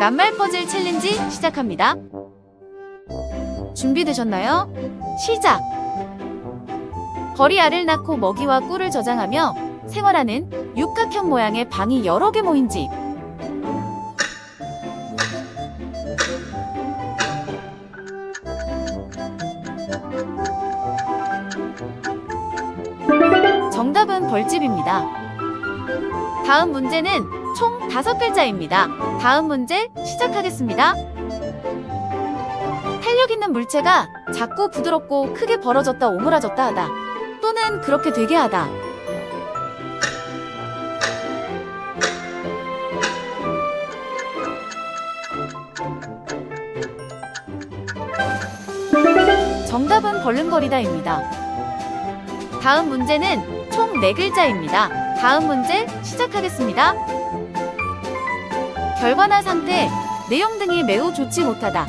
낱말 퍼즐 챌린지 시작합니다. 준비되셨나요? 시작! 거리 알을 낳고 먹이와 꿀을 저장하며 생활하는 육각형 모양의 방이 여러 개 모인 집. 정답은 벌집입니다. 다음 문제는 총 다섯 글자입니다. 다음 문제 시작하겠습니다. 탄력 있는 물체가 작고 부드럽고 크게 벌어졌다 오므라졌다 하다. 또는 그렇게 되게 하다. 정답은 벌름거리다입니다. 다음 문제는 총 4글자입니다. 다음 문제 시작하겠습니다. 결과나 상태, 내용 등이 매우 좋지 못하다.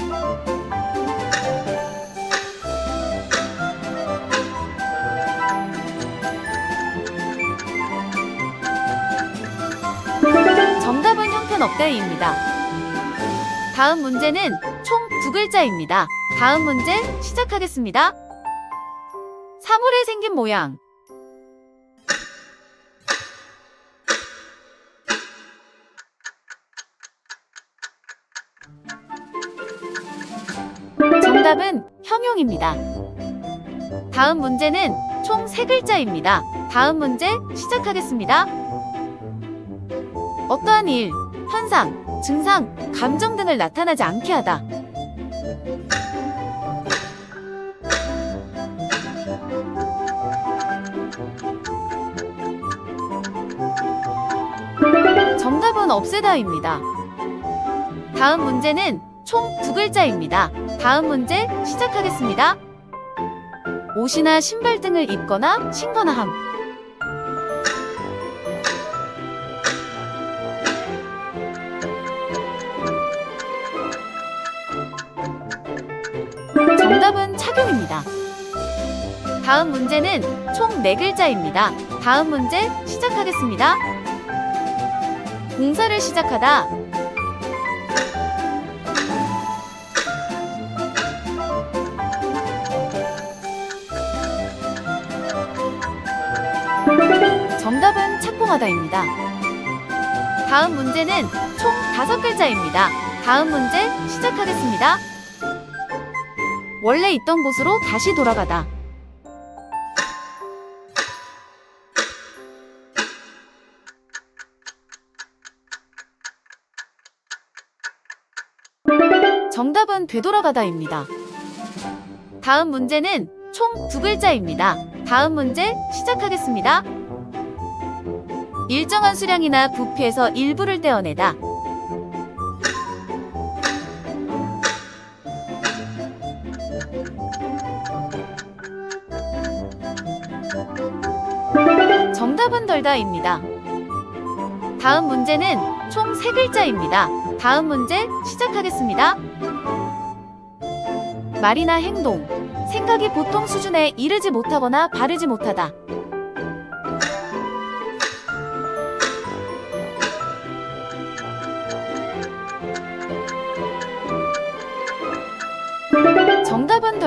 정답은 형편없다입니다. 다음 문제는 총 두 글자입니다. 다음 문제 시작하겠습니다. 사물에 생긴 모양. 정답은 형용입니다. 다음 문제는 총세 글자입니다. 다음 문제 시작하겠습니다. 어떠한 일, 현상, 증상, 감정 등을 나타나지 않게 하다. 정답은 없애다입니다. 다음 문제는 총 두 글자입니다. 다음 문제 시작하겠습니다. 옷이나 신발 등을 입거나 신거나 함. 정답은 착용입니다. 다음 문제는 총 4글자입니다. 다음 문제 시작하겠습니다. 공사를 시작하다. 정답은 착공하다입니다. 다음 문제는 총 5글자입니다. 다음 문제 시작하겠습니다. 원래 있던 곳으로 다시 돌아가다. 정답은 되돌아가다입니다. 다음 문제는 총 두 글자입니다. 다음 문제 시작하겠습니다. 일정한 수량이나 부피에서 일부를 떼어내다. 정답은 덜다입니다. 다음 문제는 총세 글자입니다. 다음 문제 시작하겠습니다. 말이나 행동, 생각이 보통 수준에 이르지 못하거나 바르지 못하다.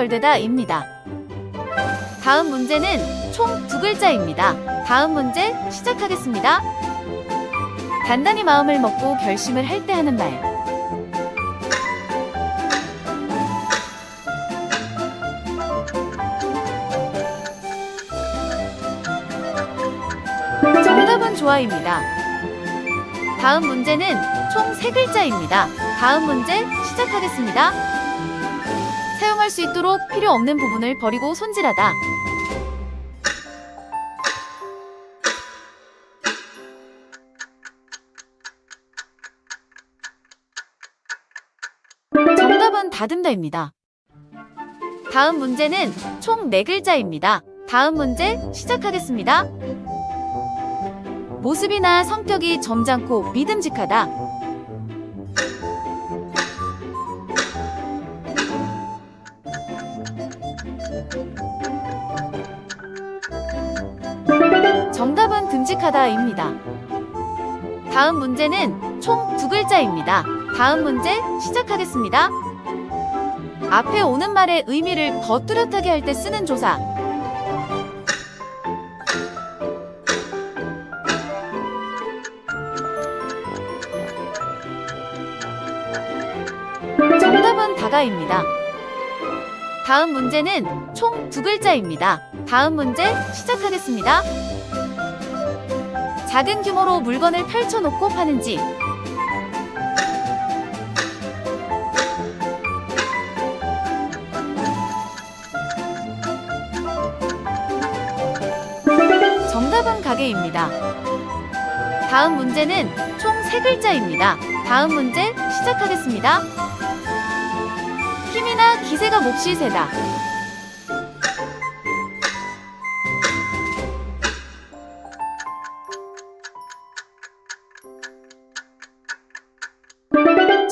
덜되다입니다. 다음 문제는 총 두 글자입니다. 다음 문제 시작하겠습니다. 단단히 마음을 먹고 결심을 할 때 하는 말. 정답은 좋아입니다. 다음 문제는 총세 글자입니다. 다음 문제 시작하겠습니다. 사용할 수 있도록 필요 없는 부분을 버리고 손질하다. 정답은 다듬다입니다. 다음 문제는 총 4글자입니다. 다음 문제 시작하겠습니다. 모습이나 성격이 점잖고 믿음직하다. 정답은 듬직하다입니다. 다음 문제는 총 두 글자입니다. 다음 문제 시작하겠습니다. 앞에 오는 말의 의미를 더 뚜렷하게 할 때 쓰는 조사. 정답은 다가입니다. 다음 문제는 총 두 글자입니다. 다음 문제 시작하겠습니다. 작은 규모로 물건을 펼쳐놓고 파는 집. 정답은 가게입니다. 다음 문제는 총세 글자입니다. 다음 문제 시작하겠습니다. 힘이나 기세가 몹시 세다.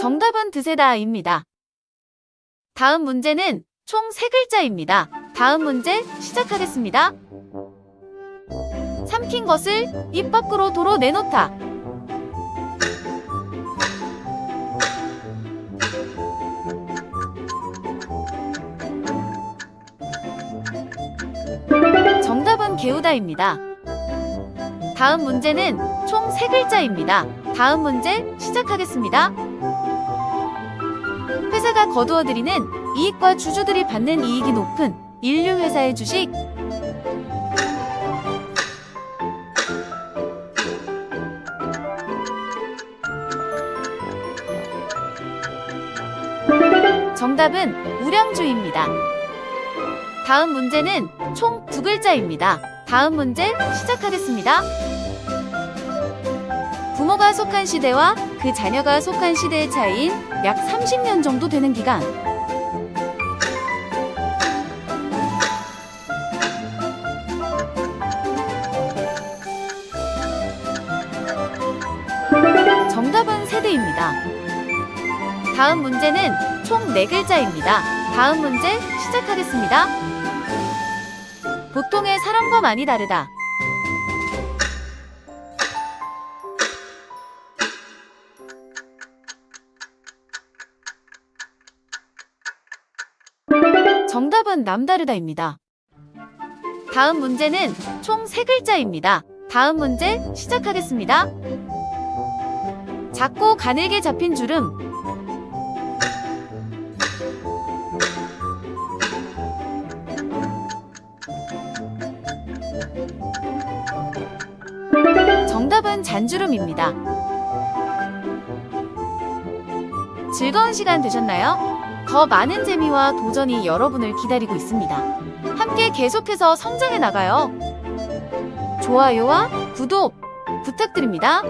정답은 드세다입니다. 다음 문제는 총세 글자입니다. 다음 문제 시작하겠습니다. 삼킨 것을 입 밖으로 도로 내놓다. 정답은 개우다입니다. 다음 문제는 총세 글자입니다. 다음 문제 시작하겠습니다. 회사가 거두어들이는 이익과 주주들이 받는 이익이 높은 인류 회사의 주식. 정답은 우량주입니다. 다음 문제는 총 두 글자입니다. 다음 문제 시작하겠습니다. 부모가 속한 시대와 그 자녀가 속한 시대의 차이인 약 30년 정도 되는 기간. 정답은 세대입니다. 다음 문제는 총 4글자입니다. 다음 문제 시작하겠습니다. 보통의 사람과 많이 다르다. 정답은 남다르다입니다. 다음 문제는 총 3글자입니다. 다음 문제 시작하겠습니다. 작고 가늘게 잡힌 주름. 정답은 잔주름입니다. 즐거운 시간 되셨나요? 더 많은 재미와 도전이 여러분을 기다리고 있습니다. 함께 계속해서 성장해 나가요. 좋아요와 구독 부탁드립니다.